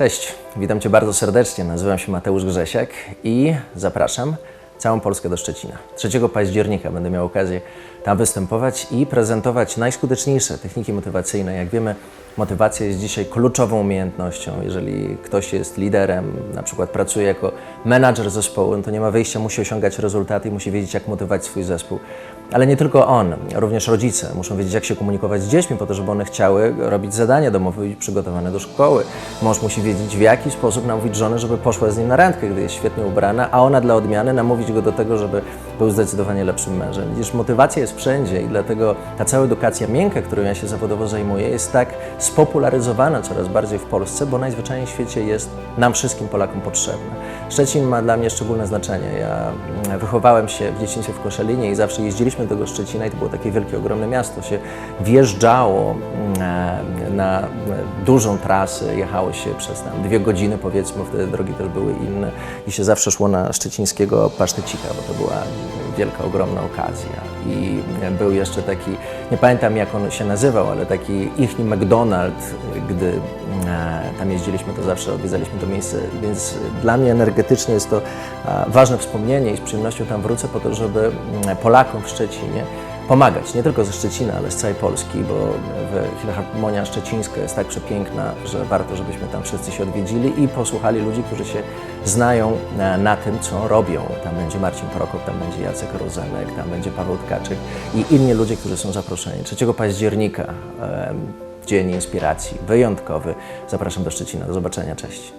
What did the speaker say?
Cześć, witam Cię bardzo serdecznie. Nazywam się Mateusz Grzesiak i zapraszam całą Polskę do Szczecina. 3 października będę miał okazję tam występować i prezentować najskuteczniejsze techniki motywacyjne. Jak wiemy, motywacja jest dzisiaj kluczową umiejętnością. Jeżeli ktoś jest liderem, na przykład pracuje jako menadżer zespołu, no to nie ma wyjścia, musi osiągać rezultaty i musi wiedzieć, jak motywować swój zespół. Ale nie tylko on, również rodzice muszą wiedzieć, jak się komunikować z dziećmi, po to, żeby one chciały robić zadania domowe i przygotowane do szkoły. Mąż musi wiedzieć, w jaki sposób namówić żonę, żeby poszła z nim na randkę, gdy jest świetnie ubrana, a ona dla odmiany namówić go do tego, żeby był zdecydowanie lepszym mężem. Widzisz, motywacja jest wszędzie i dlatego ta cała edukacja miękka, którą ja się zawodowo zajmuję, jest tak spopularyzowana coraz bardziej w Polsce, bo najzwyczajniej w świecie jest nam wszystkim Polakom potrzebna. Szczecin ma dla mnie szczególne znaczenie. Ja mm, wychowałem się w dzieciństwie w Koszalinie i zawsze jeździliśmy do tego Szczecina i to było takie wielkie, ogromne miasto. Się wjeżdżało mm, e, na dużą trasę, jechało się przez tam dwie godziny powiedzmy, wtedy drogi też były inne i się zawsze szło na szczecińskiego pasztecika, bo to była wielka, ogromna okazja. I był jeszcze taki, nie pamiętam jak on się nazywał, ale taki ichni McDonald's, gdy e, tam jeździliśmy, to zawsze odwiedzaliśmy to miejsce, więc dla mnie energetycznie jest to e, ważne wspomnienie i z przyjemnością tam wrócę po to, żeby Polakom w Szczecinie pomagać, nie tylko ze Szczecina, ale z całej Polski, bo Filharmonia Szczecińska jest tak przepiękna, że warto, żebyśmy tam wszyscy się odwiedzili i posłuchali ludzi, którzy się znają na, na tym, co robią. Tam będzie Marcin Prokop, tam będzie Jacek Rozenek, tam będzie Paweł Tkaczyk i inni ludzie, którzy są zaproszeni. 3 października, Dzień Inspiracji, wyjątkowy. Zapraszam do Szczecina. Do zobaczenia, cześć.